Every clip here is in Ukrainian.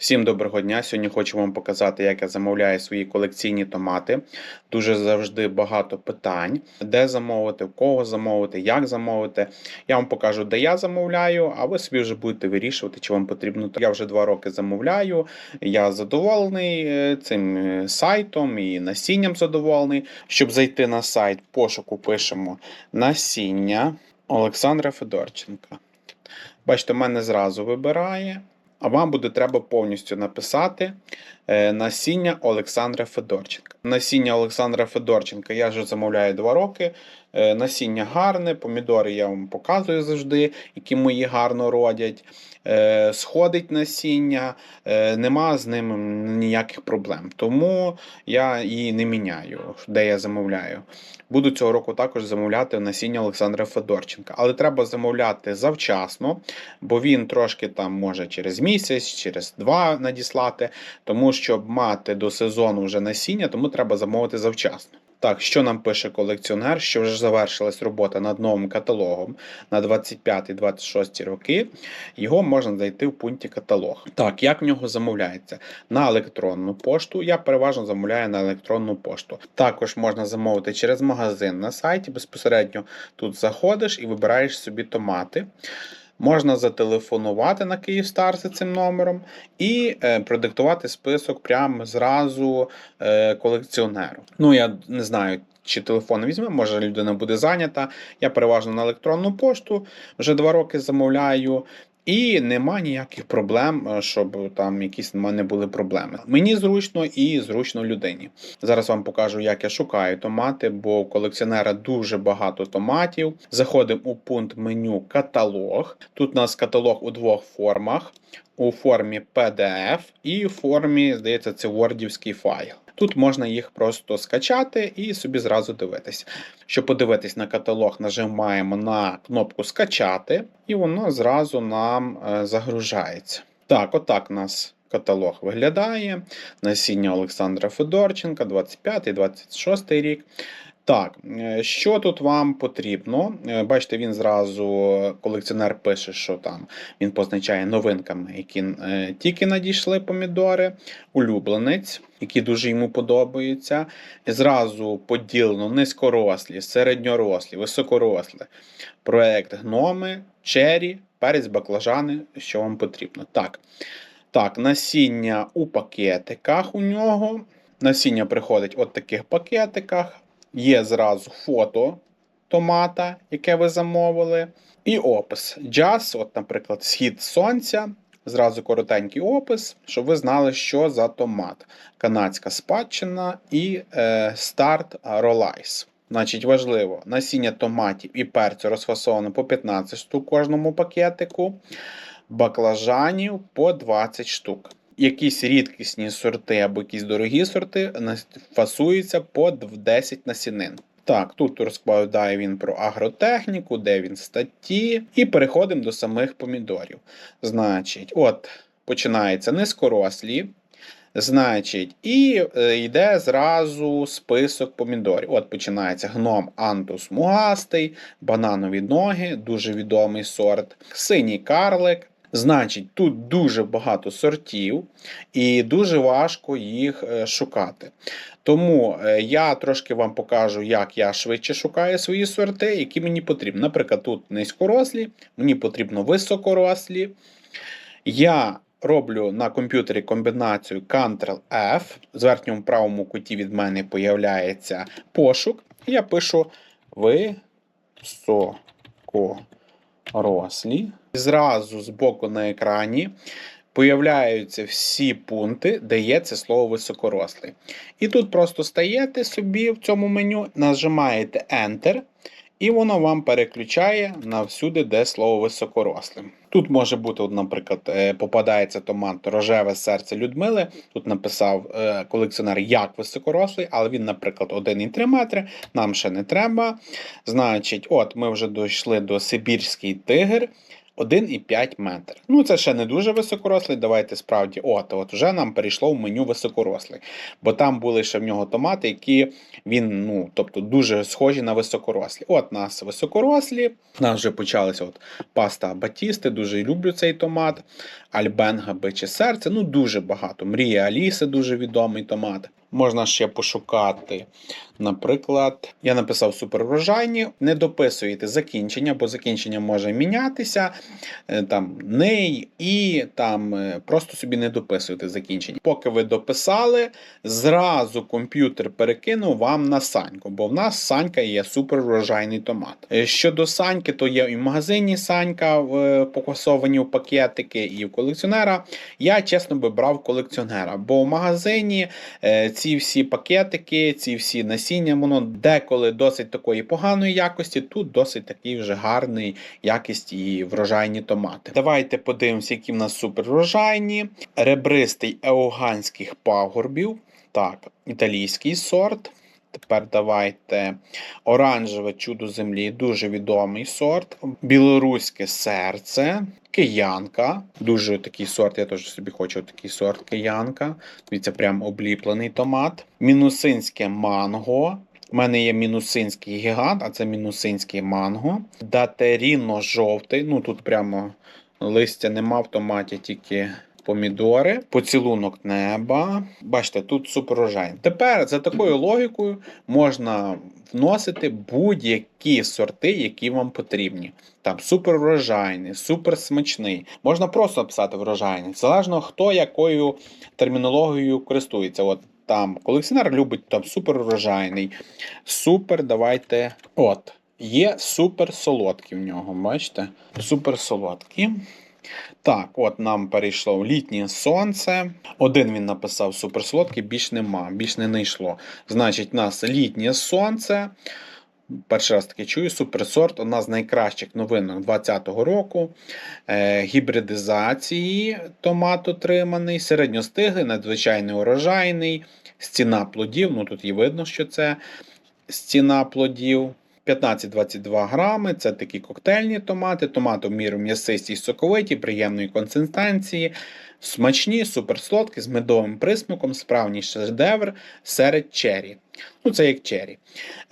Всім доброго дня! Сьогодні хочу вам показати, як я замовляю свої колекційні томати. Дуже завжди багато питань, де замовити, в кого замовити, як замовити. Я вам покажу, де я замовляю, а ви собі вже будете вирішувати, чи вам потрібно. Я вже два роки замовляю. Я задоволений е, цим е, сайтом і насінням задоволений. Щоб зайти на сайт пошуку, пишемо насіння Олександра Федорченка. Бачите, мене зразу вибирає. А вам буде треба повністю написати е, насіння Олександра Федорченка. Насіння Олександра Федорченка я вже замовляю 2 роки. Е, Насіння гарне, помідори я вам показую завжди, які мої гарно родять. Е, Сходить насіння, е, нема з ним ніяких проблем. Тому я її не міняю, де я замовляю. Буду цього року також замовляти насіння Олександра Федорченка. Але треба замовляти завчасно, бо він трошки там може через місяць, через два надіслати. Тому щоб мати до сезону вже насіння, тому треба замовити завчасно. Так, що нам пише колекціонер, що вже завершилась робота над новим каталогом на 25-26 роки. Його можна знайти в пункті каталог. Так, як в нього замовляється? На електронну пошту. Я переважно замовляю на електронну пошту. Також можна замовити через магазин на сайті. Безпосередньо тут заходиш і вибираєш собі томати. Можна зателефонувати на Київстар за цим номером і е, продиктувати список прямо зразу е, колекціонеру. Ну, я не знаю, чи телефон візьме, може людина буде зайнята. Я переважно на електронну пошту вже два роки замовляю. І нема ніяких проблем, е, щоб там якісь в мене були проблеми. Мені зручно і зручно людині. Зараз вам покажу, як я шукаю томати, бо у колекціонера дуже багато томатів. Заходимо у пункт меню каталог. Тут у нас каталог у двох формах: у формі PDF і у формі, здається, це Wordівський файл. Тут можна їх просто скачати і собі зразу дивитись. Щоб подивитись на каталог, нажимаємо на кнопку Скачати, і воно зразу нам е, загружається. Так, отак у нас каталог виглядає. Насіння Олександра Федорченка, 25-26 рік. Так, е, що тут вам потрібно? Е, Бачите, він зразу колекціонер пише, що там він позначає новинками, які е, тільки надійшли помідори, улюбленець, які дуже йому подобаються. Зразу поділено низькорослі, середньорослі, високорослі. Проект гноми, чері, перець, баклажани, що вам потрібно. Так, так, насіння у пакетиках у нього. Насіння приходить от таких пакетиках. Є зразу фото томата, яке ви замовили, і опис. Джаз, от, наприклад, схід сонця. Зразу коротенький опис, щоб ви знали, що за томат. Канадська спадщина і е, старт Ролайс. Значить, важливо, насіння томатів і перцю розфасовано по 15 штук кожному пакетику, баклажанів по 20 штук. Якісь рідкісні сорти або якісь дорогі сорти фасуються по 10 насінин. Так, тут розповідає він про агротехніку, де він статті, і переходимо до самих помідорів. Значить, от починається низькорослі. Значить, і е, йде зразу список помідорів. От починається гном антус мугастий, бананові ноги, дуже відомий сорт, синій карлик. Значить, тут дуже багато сортів, і дуже важко їх е, шукати. Тому е, я трошки вам покажу, як я швидше шукаю свої сорти, які мені потрібні. Наприклад, тут низькорослі, мені потрібно високорослі. Я роблю на комп'ютері комбінацію Ctrl-F. В верхньому правому куті від мене появляється пошук. Я пишу високорослі. Зразу з боку на екрані появляються всі пункти, де є це слово високорослий. І тут просто стаєте собі в цьому меню, нажимаєте Enter, і воно вам переключає на всюди, де слово високорослим. Тут може бути, наприклад, е, попадається томат рожеве серце Людмили. Тут написав е, колекціонер як високорослий, але він, наприклад, 1,3 метри. Нам ще не треба. Значить, от ми вже дійшли до Сибірський тигр. 1,5 метр. Ну, це ще не дуже високорослий. Давайте справді, от, от вже нам перейшло в меню високорослий. Бо там були ще в нього томати, які він, ну, тобто, дуже схожі на високорослі. От нас високорослі. У нас вже почалися от паста Батісти, дуже люблю цей томат. Альбенга биче серце. Ну, дуже багато. Мрія Аліси, дуже відомий томат. Можна ще пошукати. Наприклад, я написав суперврожайні, не дописуєте закінчення, бо закінчення може мінятися. Е, Там ней і там е, просто собі не дописуєте закінчення. Поки ви дописали, зразу комп'ютер перекинув вам на саньку, бо в нас санька є суперврожайний томат. Е, Щодо саньки, то є і в магазині санька в покосовані в пакетики, і в колекціонера. Я чесно би брав колекціонера, бо в магазині ці всі пакетики, ці всі насіння, воно деколи досить такої поганої якості, тут досить такий вже гарний якість і врожайні томати. Давайте подивимося, які в нас супер врожайні. Ребристий еоганських пагорбів. Так, італійський сорт. Тепер давайте оранжеве чудо землі, дуже відомий сорт. Білоруське серце, киянка. Дуже такий сорт. Я теж собі хочу такий сорт киянка. Дивіться, прям обліплений томат. Мінусинське манго. У мене є мінусинський гігант, а це мінусинський манго. Датеріно жовтий. Ну тут прямо листя нема в томаті, тільки помідори, поцілунок неба. Бачите, тут суперурожай. Тепер за такою логікою можна вносити будь-які сорти, які вам потрібні. Там супер врожайний, супер смачний. Можна просто написати врожайний, залежно хто якою термінологією користується. От там колекціонер любить там суперурожайний, супер, давайте. От. Є супер солодкі в нього, бачите? Супер солодкі. Так, от нам перейшло літнє сонце. Один він написав суперсолодкий, більш нема, більш не знайшло. Значить, у нас літнє сонце. Перший раз таки чую, суперсорт. Одна з найкращих новинок 2020 року. Е, гібридизації томат отриманий, середньостиглий, надзвичайно урожайний, стіна плодів. Ну тут і видно, що це стіна плодів. 15-22 грами. Це такі коктейльні томати. Томати в міру м'ясисті і соковиті, приємної консистенції, смачні, суперсолодкі, з медовим присмаком, справжній шедевр серед чері. Ну, це як чері.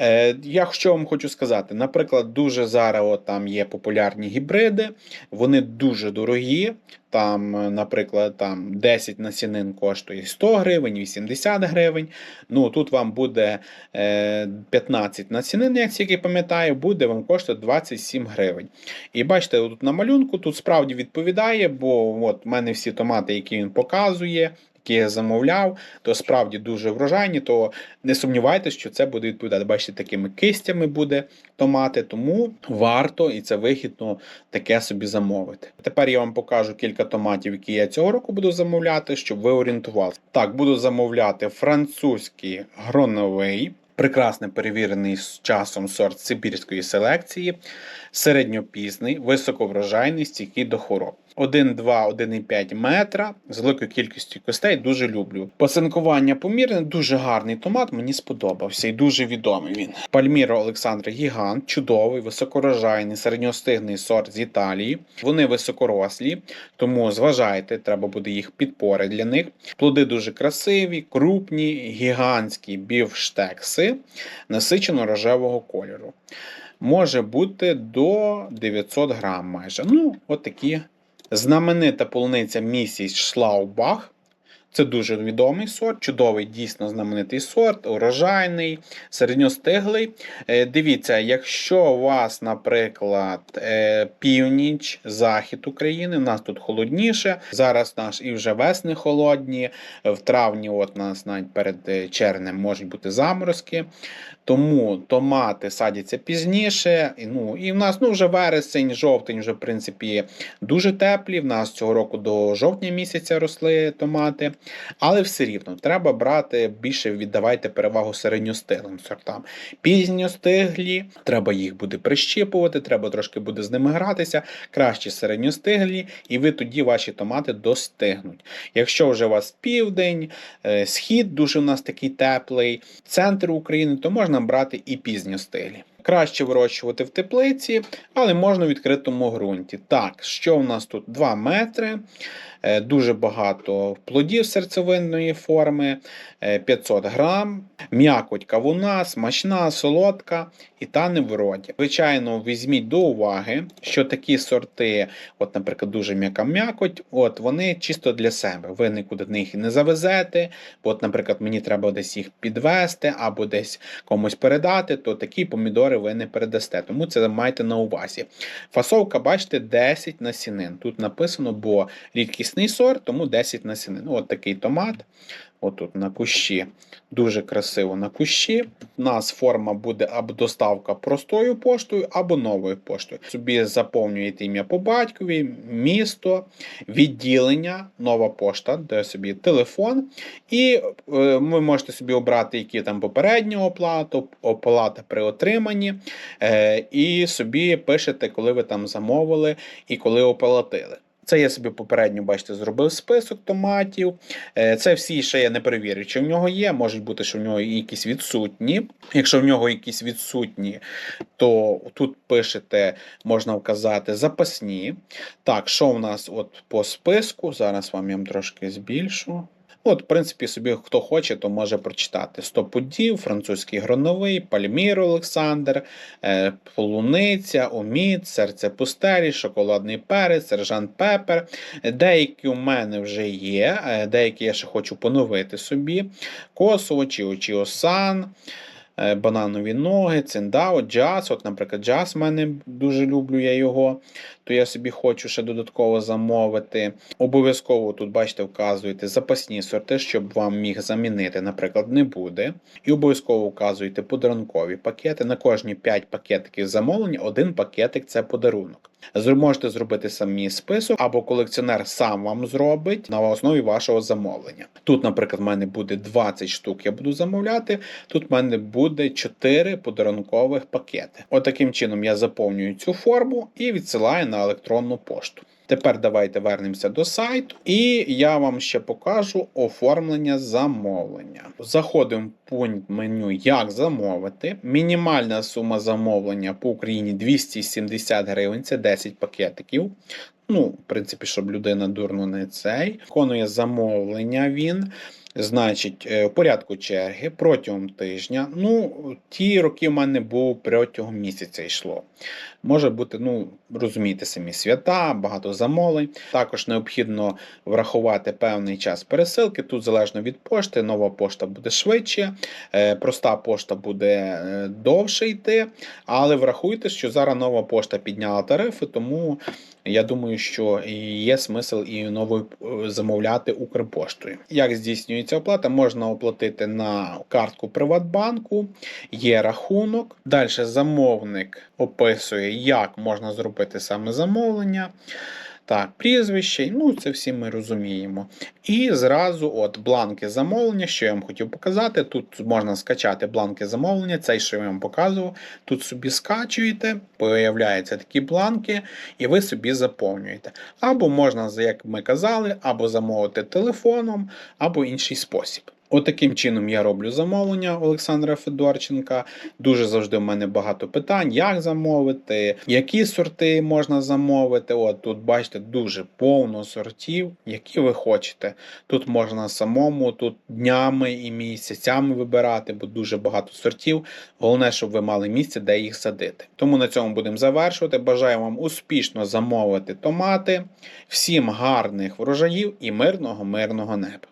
Е, я що вам хочу сказати, наприклад, дуже зараз там є популярні гібриди, вони дуже дорогі. Там, е, наприклад, там 10 насінин коштує 100 гривень, 80 гривень. Ну, тут вам буде е, 15 насінин, як тільки пам'ятаю, буде вам коштувати 27 гривень. І бачите, тут на малюнку тут справді відповідає, бо от в мене всі томати, які він показує, які я замовляв, то справді дуже врожайні, то не сумнівайтеся, що це буде відповідати. Бачите, такими кистями буде томати, тому варто і це вигідно таке собі замовити. Тепер я вам покажу кілька томатів, які я цього року буду замовляти, щоб ви орієнтувалися. Так, буду замовляти французький гроновий. Прекрасний перевірений з часом сорт сибірської селекції, середньопізний, високоврожайний, стійкий до хвороб. 1,2, 1,5 метра з великою кількістю костей дуже люблю. Посинкування помірне, дуже гарний томат, мені сподобався і дуже відомий він. Пальміро Олександра Гігант, чудовий, високорожайний, середньостигний сорт з Італії. Вони високорослі, тому зважайте, треба буде їх підпори для них. Плоди дуже красиві, крупні, гігантські бівштекси насичено рожевого кольору. Може бути до 900 грам майже. Ну, от такі Знаменита полуниця місіс Шлаубах. Це дуже відомий сорт, чудовий, дійсно знаменитий сорт, урожайний, середньостиглий. Е, Дивіться, якщо у вас, наприклад, е, північ, захід України, у нас тут холодніше. Зараз наш і вже весни холодні. В травні, от нас навіть перед е, червнем можуть бути заморозки. Тому томати садяться пізніше. Ну, і в нас ну, вже вересень, жовтень, вже в принципі дуже теплі. В нас цього року до жовтня місяця росли томати. Але все рівно треба брати більше, віддавайте перевагу середньостиглим сортам. Пізньостиглі, треба їх буде прищіпувати, треба трошки буде з ними гратися. Краще середньостиглі, і ви тоді ваші томати достигнуть. Якщо вже у вас південь, е, схід дуже у нас такий теплий, центр України, то можна брати і пізньостиглі. Краще вирощувати в теплиці, але можна в відкритому ґрунті. Так, що в нас тут? 2 метри, е, дуже багато плодів серцевинної форми, е, 500 грам, м'якоть кавуна, смачна, солодка і тане в роді. Звичайно, візьміть до уваги, що такі сорти, от, наприклад, дуже м'яка м'якоть, от вони чисто для себе. Ви нікуди їх не завезете. От, наприклад, мені треба десь їх підвести або десь комусь передати, то такі помідори ви не передасте. Тому це майте на увазі. Фасовка, бачите, 10 насінин. Тут написано, бо рідкісний сорт, тому 10 насінин. От такий томат. Отут на кущі. Дуже красиво на кущі. У нас форма буде або доставка простою поштою, або новою поштою. Собі заповнюєте ім'я по батькові, місто, відділення, нова пошта, де собі телефон. І е, ви можете собі обрати, які там попередню оплату, оплата при отриманні. Е, і собі пишете, коли ви там замовили і коли оплатили. Це я собі попередньо, бачите, зробив список томатів. Е, Це всі ще я не перевірю, чи в нього є. Можуть бути, що в нього якісь відсутні. Якщо в нього якісь відсутні, то тут пишете, можна вказати запасні. Так, що в нас от по списку? Зараз вам я трошки збільшу. От, в принципі, собі хто хоче, то може прочитати 100 пудів, французький гроновий, Пальмір Олександр, е, полуниця, омід, серце пустелі, шоколадний перець, сержант Пепер. Деякі у мене вже є, е, деякі я ще хочу поновити собі. Косово, Чіо Осан. е, Бананові ноги, циндао, джаз. От, наприклад, джаз в мене дуже люблю я його, то я собі хочу ще додатково замовити. Обов'язково тут, бачите, вказуєте запасні сорти, щоб вам міг замінити, наприклад, не буде. І обов'язково вказуєте подарункові пакети. На кожні 5 пакетиків замовлення, один пакетик це подарунок. Можете зробити самі список, або колекціонер сам вам зробить на основі вашого замовлення. Тут, наприклад, в мене буде 20 штук, я буду замовляти. Тут в мене буде 4 подарункових пакети. Отаким чином я заповнюю цю форму і відсилаю на електронну пошту. Тепер давайте вернемося до сайту, і я вам ще покажу оформлення замовлення. Заходимо в пункт меню Як замовити. Мінімальна сума замовлення по Україні 270 гривень, це 10 пакетиків. Ну, в принципі, щоб людина дурно не цей. Виконує замовлення він. Значить, е, в порядку черги протягом тижня. Ну, ті роки в мене був протягом місяця йшло. Може бути, ну, розумієте самі свята, багато замовлень. Також необхідно врахувати певний час пересилки. Тут залежно від пошти, нова пошта буде швидше, е, проста пошта буде е, довше йти. Але врахуйте, що зараз нова пошта підняла тарифи, тому я думаю, що є смисл і новою е, замовляти Укрпоштою. Як здійснюється оплата? Можна оплатити на картку Приватбанку, є рахунок. Далі замовник описує, як можна зробити саме замовлення. Так, прізвище, ну це всі ми розуміємо. І зразу от бланки замовлення, що я вам хотів показати. Тут можна скачати бланки замовлення, цей, що я вам показував. Тут собі скачуєте, появляються такі бланки, і ви собі заповнюєте. Або можна, як ми казали, або замовити телефоном, або інший спосіб. Отаким чином я роблю замовлення Олександра Федорченка. Дуже завжди в мене багато питань, як замовити, які сорти можна замовити. От тут бачите, дуже повно сортів, які ви хочете. Тут можна самому, тут днями і місяцями вибирати, бо дуже багато сортів. Головне, щоб ви мали місце, де їх садити. Тому на цьому будемо завершувати. Бажаю вам успішно замовити томати, всім гарних врожаїв і мирного, мирного неба.